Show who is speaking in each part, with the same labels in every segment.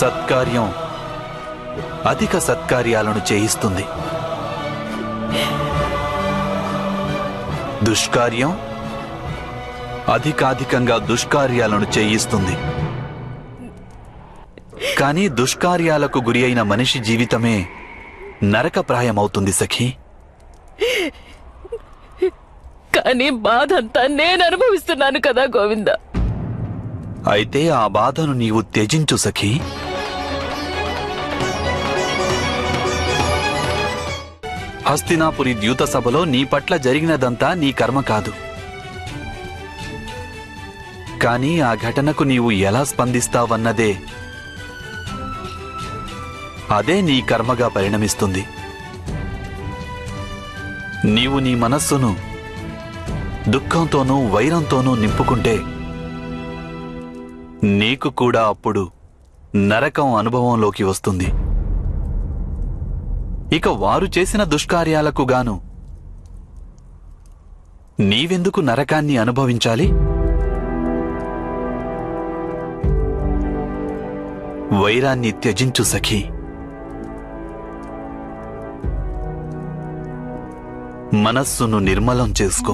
Speaker 1: సత్కార్యం అధిక సత్కార్యాలను చేయిస్తుంది. దుష్కార్యం అధికాధికంగా దుష్కార్యాలను చేయిస్తుంది. కానీ దుష్కార్యాలకు గురి అయిన మనిషి జీవితమే నరకప్రాయమవుతుంది సఖీ.
Speaker 2: కానీ బాధంతా నేను అనుభవిస్తున్నాను కదా గోవింద.
Speaker 1: అయితే ఆ బాధను నీవు త్యజించు సఖీ. హస్తినాపురి ద్యూత సభలో నీ పట్ల జరిగినదంతా నీ కర్మ కాదు. కానీ ఆ ఘటనకు నీవు ఎలా స్పందిస్తావన్నదే అదే నీ కర్మగా పరిణమిస్తుంది. నీవు నీ మనస్సును దుఃఖంతోనూ వైరంతోనూ నింపుకుంటే నీకు కూడా అప్పుడు నరకం అనుభవంలోకి వస్తుంది. ఇక వారు చేసిన దుష్కార్యాలకు గాను. నీవెందుకు నరకాన్ని అనుభవించాలి? వైరాన్ని త్యజించు సఖీ. మనస్సును నిర్మలం చేసుకో.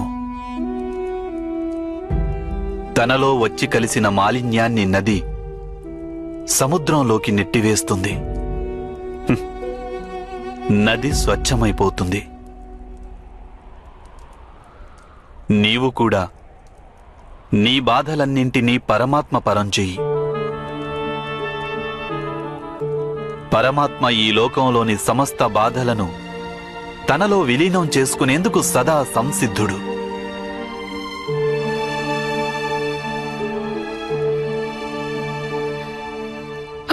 Speaker 1: తనలో వచ్చి కలిసిన మాలిన్యాన్ని నది సముద్రంలోకి నెట్టివేస్తుంది. నది స్వచ్ఛమైపోతుంది. నీవు కూడా నీ బాధలన్నింటినీ పరమాత్మ పరం చెయ్యి. పరమాత్మ ఈ లోకంలోని సమస్త బాధలను తనలో విలీనం చేసుకునేందుకు సదా సంసిద్ధుడు.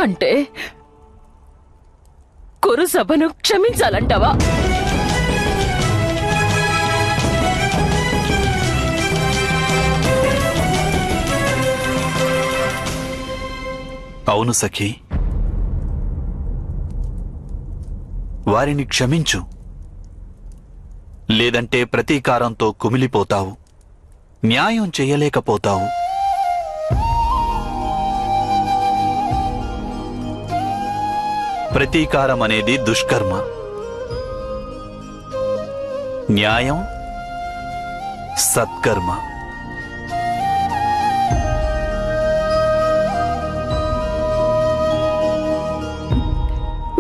Speaker 2: అంటే కురు సభను క్షమించాలంటావా?
Speaker 1: అవును సఖి. వారిని క్షమించు. లేదంటే ప్రతీకారంతో కుమిలిపోతావు. న్యాయం చేయలేకపోతావు. ప్రతీకారం అనేది దుష్కర్మ. న్యాయం సత్కర్మ.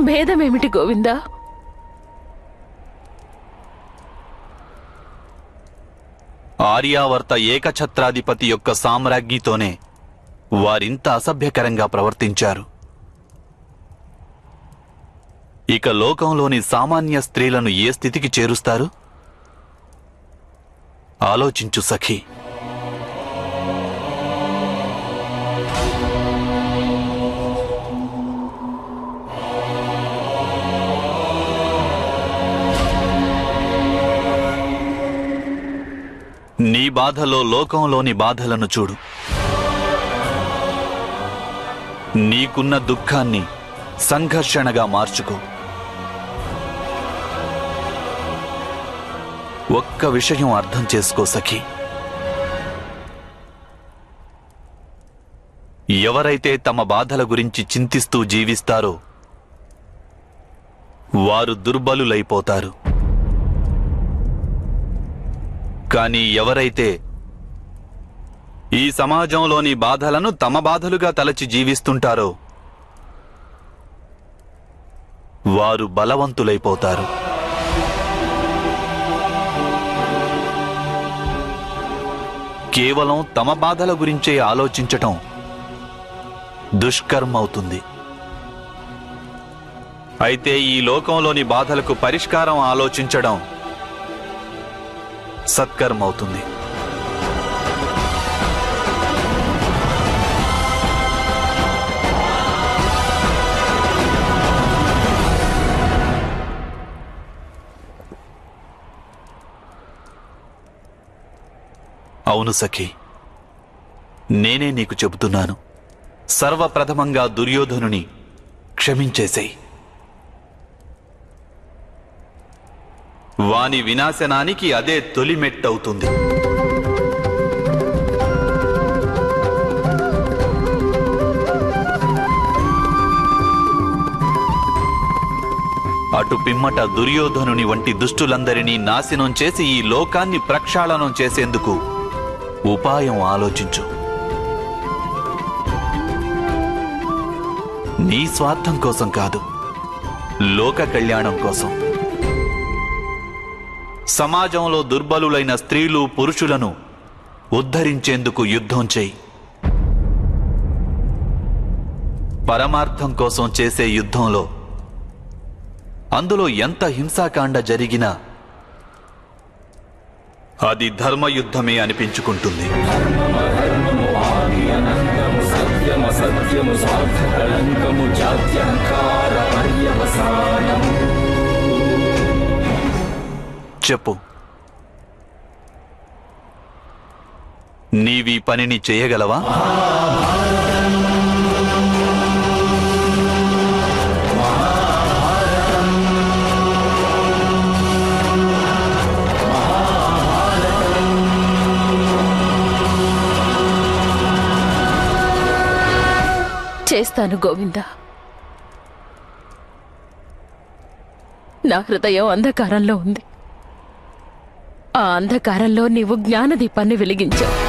Speaker 2: భేదమేమిటి గోవిందా?
Speaker 1: ఆర్యావర్త ఏకఛత్రాధిపతి యొక్క సామ్రాజ్ఞితోనే వారింత అసభ్యకరంగా ప్రవర్తించారు. ఇక లోకంలోని సామాన్య స్త్రీలను ఏ స్థితికి చేరుస్తారు? ఆలోచించు సఖి. నీ బాధలో లోకంలోని బాధలను చూడు. నీకున్న దుఃఖాన్ని సంఘర్షణగా మార్చుకో. ఒక్క విషయం అర్థం చేసుకో సఖి. ఎవరైతే తమ బాధల గురించి చింతిస్తూ జీవిస్తారో వారు దుర్బలులైపోతారు. కానీ ఎవరైతే ఈ సమాజంలోని బాధలను తమ బాధలుగా తలచి జీవిస్తుంటారో వారు బలవంతులైపోతారు. కేవలం తమ బాధల గురించే ఆలోచించటం దుష్కర్మ అవుతుంది అయితే ఈ లోకంలోని బాధలకు పరిష్కారం ఆలోచించడం సత్కర్మ అవుతుంది అవును సఖి. నేనే నీకు చెబుతున్నాను. సర్వప్రథమంగా దుర్యోధనుని క్షమించేసేయి. వాని వినాశనానికి అదే తొలిమెట్టవుతుంది. అటు పిమ్మట దుర్యోధనుని వంటి దుష్టులందరినీ నాశనం చేసి ఈ లోకాన్ని ప్రక్షాళనం చేసేందుకు ఉపాయం ఆలోచించు. నీ స్వార్థం కోసం కాదు లోక కళ్యాణం కోసం. సమాజంలో దుర్బలులైన స్త్రీలు పురుషులను ఉద్ధరించేందుకు యుద్ధం చేయి. పరమార్థం కోసం చేసే యుద్ధంలో అందులో ఎంత హింసాకాండ జరిగినా అది ధర్మయుద్ధమే అనిపించుకుంటుంది. చెప్పు. నీవీ పనిని చేయగలవా?
Speaker 2: చేస్తాను గోవింద. నా హృదయం అంధకారంలో ఉంది. ఆ అంధకారంలో నీవు జ్ఞానదీపాన్ని వెలిగించావు.